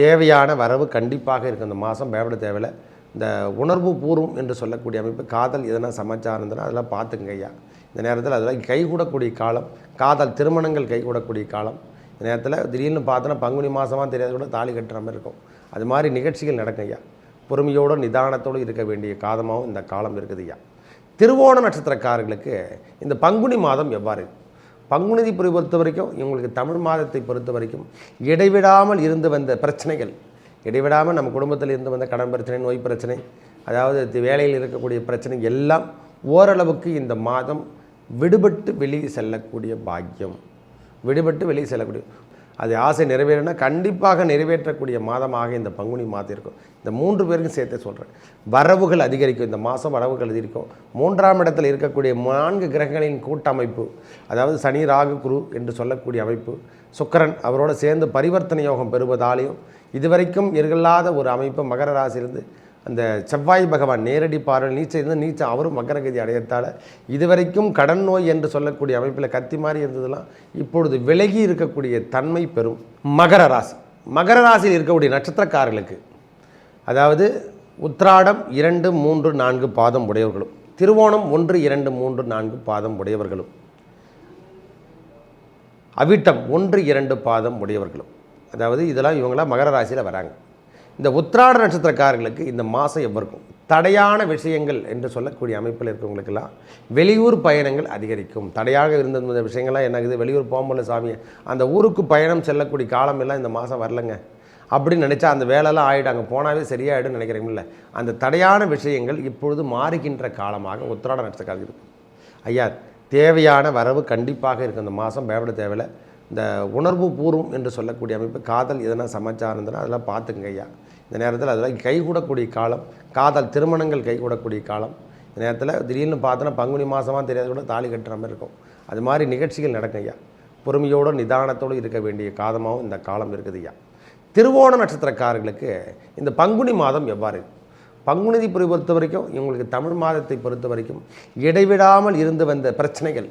தேவையான வரவு கண்டிப்பாக இருக்கும் இந்த மாதம் பயப்பட தேவையில்ல. இந்த உணர்வு பூர்வம் என்று சொல்லக்கூடிய அமைப்பு காதல் எதனா சமாச்சாரம் இருந்ததுன்னா அதெல்லாம் பார்த்துங்க ஐயா. இந்த நேரத்தில் அதெல்லாம் கைகூடக்கூடிய காலம் காதல் திருமணங்கள் கைகூடக்கூடிய காலம். இந்த நேரத்தில் திடீர்னு பார்த்தோன்னா பங்குனி மாதமாக தெரியாத கூட தாலி கட்டுற மாதிரி இருக்கும். அது மாதிரி நிகழ்ச்சிகள் நடக்கும் ஐயா. பொறுமையோடு நிதானத்தோடு இருக்க வேண்டிய காலமாகவும் இந்த காலம் இருக்குது ஐயா. திருவோண நட்சத்திரக்காரர்களுக்கு இந்த பங்குனி மாதம் எவ்வாறு பங்குனிதி பொறுத்த வரைக்கும் இவங்களுக்கு தமிழ் மாதத்தை பொறுத்த வரைக்கும் இடைவிடாமல் இருந்து வந்த பிரச்சனைகள் இடைவிடாமல் நம்ம குடும்பத்தில் இருந்து வந்த கடன் பிரச்சனை நோய் பிரச்சனை அதாவது வேலையில் இருக்கக்கூடிய பிரச்சனை எல்லாம் ஓரளவுக்கு இந்த மாதம் விடுபட்டு வெளியே செல்லக்கூடிய பாக்கியம். விடுபட்டு வெளியே செல்லக்கூடிய அது ஆசை நிறைவேறினா கண்டிப்பாக நிறைவேற்றக்கூடிய மாதமாக இந்த பங்குனி மாதம் இருக்கும். இந்த மூன்று பேருக்கும் சேர்த்தே சொல்கிறேன் வரவுகள் அதிகரிக்கும். இந்த மாதம் வரவுகள் அதிகரிக்கும். மூன்றாம் இடத்தில் இருக்கக்கூடிய நான்கு கிரகங்களின் கூட்டமைப்பு அதாவது சனி ராகு குரு என்று சொல்லக்கூடிய அமைப்பு சுக்கரன் அவரோடு சேர்ந்து பரிவர்த்தனை யோகம் பெறுவதாலேயும் இதுவரைக்கும் இல்லாத ஒரு அமைப்பு மகர ராசியிலிருந்து அந்த செவ்வாய் பகவான் நேரடி பார்வை நீச்சல் இருந்து நீச்சல் அவரும் மகரகதி அடையத்தால் இதுவரைக்கும் கடன் நோய் என்று சொல்லக்கூடிய அமைப்பில் கத்தி மாதிரி இருந்ததெல்லாம் இப்பொழுது விலகி இருக்கக்கூடிய தன்மை பெறும் மகர ராசி. மகர ராசியில் இருக்கக்கூடிய நட்சத்திரக்காரர்களுக்கு அதாவது உத்ராடம் இரண்டு மூன்று நான்கு பாதம் உடையவர்களும் திருவோணம் ஒன்று இரண்டு மூன்று நான்கு பாதம் உடையவர்களும் அவிட்டம் ஒன்று இரண்டு பாதம் உடையவர்களும். அதாவது இதெல்லாம் இவங்களாம் மகர ராசியில் வராங்க. இந்த உத்திராட நட்சத்திரக்காரர்களுக்கு இந்த மாதம் எவ்வளவு தடையான விஷயங்கள் என்று சொல்லக்கூடிய அமைப்பில் இருக்கிறவங்களுக்கெல்லாம் வெளியூர் பயணங்கள் அதிகரிக்கும். தடையாக இருந்த இந்த விஷயங்கள்லாம் என்னகுது? வெளியூர் போகும்போது சாமி. அந்த ஊருக்கு பயணம் செல்லக்கூடிய காலம் எல்லாம் இந்த மாதம் வரலங்க. அப்படின்னு நினச்சா அந்த வேலைலாம் ஆகிடும் அங்கே போனாவே சரியாயிடும் நினைக்கிறீங்கள அந்த தடையான விஷயங்கள் இப்பொழுது மாறுகின்ற காலமாக உத்திராட நட்சத்திரக்காரர்கள் இருக்கும். ஐயா தேவையான வரவு கண்டிப்பாக இருக்கும். இந்த மாதம் பயப்பட தேவையில்லை. இந்த உணர்வு பூர்வம் என்று சொல்லக்கூடிய அமைப்பு காதல் எதனா சமாச்சாரம் இருந்ததுன்னா அதெல்லாம் பார்த்துங்க ஐயா. இந்த நேரத்தில் அதெல்லாம் கைகூடக்கூடிய காலம் காதல் திருமணங்கள் கைகூடக்கூடிய காலம். இந்த நேரத்தில் திடீர்னு பார்த்தோன்னா பங்குனி மாதமாக தெரியாத கூட தாலி கட்டுற மாதிரி இருக்கும். அது மாதிரி நிகழ்ச்சிகள் நடக்கும் ஐயா. பொறுமையோடு நிதானத்தோடு இருக்க வேண்டிய காலமாகவும் இந்த காலம் இருக்குது ஐயா. திருவோண நட்சத்திரக்காரர்களுக்கு இந்த பங்குனி மாதம் எவ்வாறு? இருக்கும்? பங்குனிதி பொறுத்த வரைக்கும் இவங்களுக்கு தமிழ் மாதத்தை பொறுத்த வரைக்கும் இடைவிடாமல் இருந்து வந்த பிரச்சனைகள்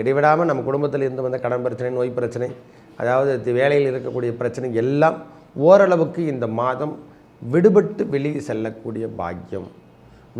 இடைவிடாமல் நம்ம குடும்பத்தில் இருந்து வந்த கடன் பிரச்சனை நோய் பிரச்சனை அதாவது வேலையில் இருக்கக்கூடிய பிரச்சனை எல்லாம் ஓரளவுக்கு இந்த மாதம் விடுபட்டு வெளியே செல்லக்கூடிய பாக்கியம்.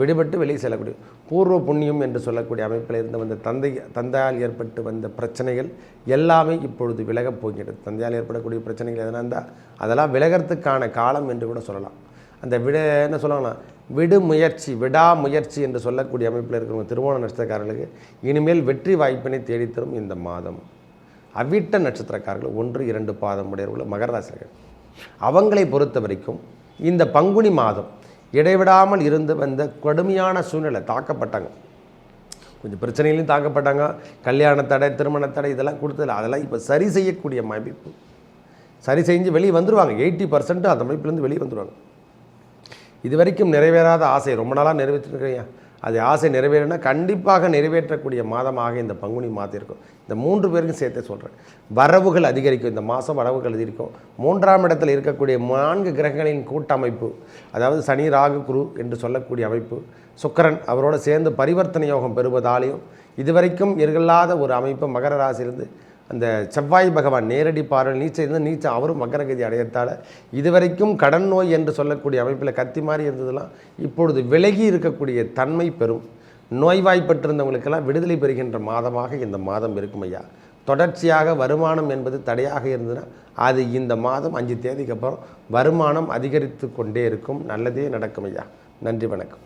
விடுபட்டு வெளியே செல்லக்கூடிய பூர்வ புண்ணியம் என்று சொல்லக்கூடிய அமைப்பில் இருந்து வந்த தந்தை தந்தையால் ஏற்பட்டு வந்த பிரச்சனைகள் எல்லாமே இப்பொழுது விலகப் போகிறது தந்தையால் ஏற்படக்கூடிய பிரச்சனைகள் எதனா இருந்தால் அதெல்லாம் விலகிறதுக்கான காலம் என்று கூட சொல்லலாம். அந்த விட என்ன சொல்லலாம் விடுமுயற்சி விடாமுயற்சி என்று சொல்லக்கூடிய அமைப்பில் இருக்கிறவங்க திருவோண நட்சத்திரக்காரர்களுக்கு இனிமேல் வெற்றி வாய்ப்பினை தேடித்தரும் இந்த மாதம். அவிட்ட நட்சத்திரக்காரர்கள் ஒன்று இரண்டு பாதம் உடையவர்கள் மகராசிரியர்கள் அவங்களை பொறுத்த வரைக்கும் இந்த பங்குனி மாதம் இடைவிடாமல் இருந்து வந்த கடுமையான சூழ்நிலை தாக்கப்பட்டாங்க. கொஞ்சம் பிரச்சனைகளையும் தாக்கப்பட்டாங்க. கல்யாண தடை திருமண தடை இதெல்லாம் கொடுத்ததில்ல. அதெல்லாம் இப்போ சரி செய்யக்கூடிய அமைப்பு. சரி செஞ்சு வெளியே வந்துடுவாங்க எயிட்டி பர்சன்ட் அந்த அமைப்புலேருந்து வெளியே வந்துடுவாங்க இது வரைக்கும் நிறைவேறாத ஆசை. ரொம்ப நாளாக நிறைவேற்றிருக்கீங்க அது ஆசை நிறைவேறினா கண்டிப்பாக நிறைவேற்றக்கூடிய மாதமாக இந்த பங்குனி மாதம் இருக்கும். இந்த மூன்று பேருக்கும் சேர்த்து சொல்கிறேன் வரவுகள் அதிகரிக்கும். இந்த மாதம் வரவுகள் அதிகரிக்கும். மூன்றாம் இடத்தில் இருக்கக்கூடிய நான்கு கிரகங்களின் கூட்டமைப்பு அதாவது சனி ராகு குரு என்று சொல்லக்கூடிய அமைப்பு சுக்கரன் அவரோடு சேர்ந்து பரிவர்த்தனை யோகம் பெறுவதாலேயும் இதுவரைக்கும் இல்லாத ஒரு அமைப்பு மகர ராசியிலிருந்து அந்த செவ்வாய் பகவான் நேரடி பார்வை நீச்சல் இருந்து நீச்சல் அவரும் மக்கரகதி அடையத்தால் இதுவரைக்கும் கடன் நோய் என்று சொல்லக்கூடிய அமைப்பில் கத்தி மாதிரி இருந்ததெல்லாம் இப்பொழுது விலகி இருக்கக்கூடிய தன்மை பெறும். நோய்வாய்ப்பட்டிருந்தவங்களுக்கெல்லாம் விடுதலை பெறுகின்ற மாதமாக இந்த மாதம் இருக்கும் ஐயா. தொடர்ச்சியாக வருமானம் என்பது தடையாக இருந்ததுன்னா அது இந்த மாதம் அஞ்சு தேதிக்கு அப்புறம் வருமானம் அதிகரித்து கொண்டே இருக்கும். நல்லதே நடக்கும் ஐயா. நன்றி வணக்கம்.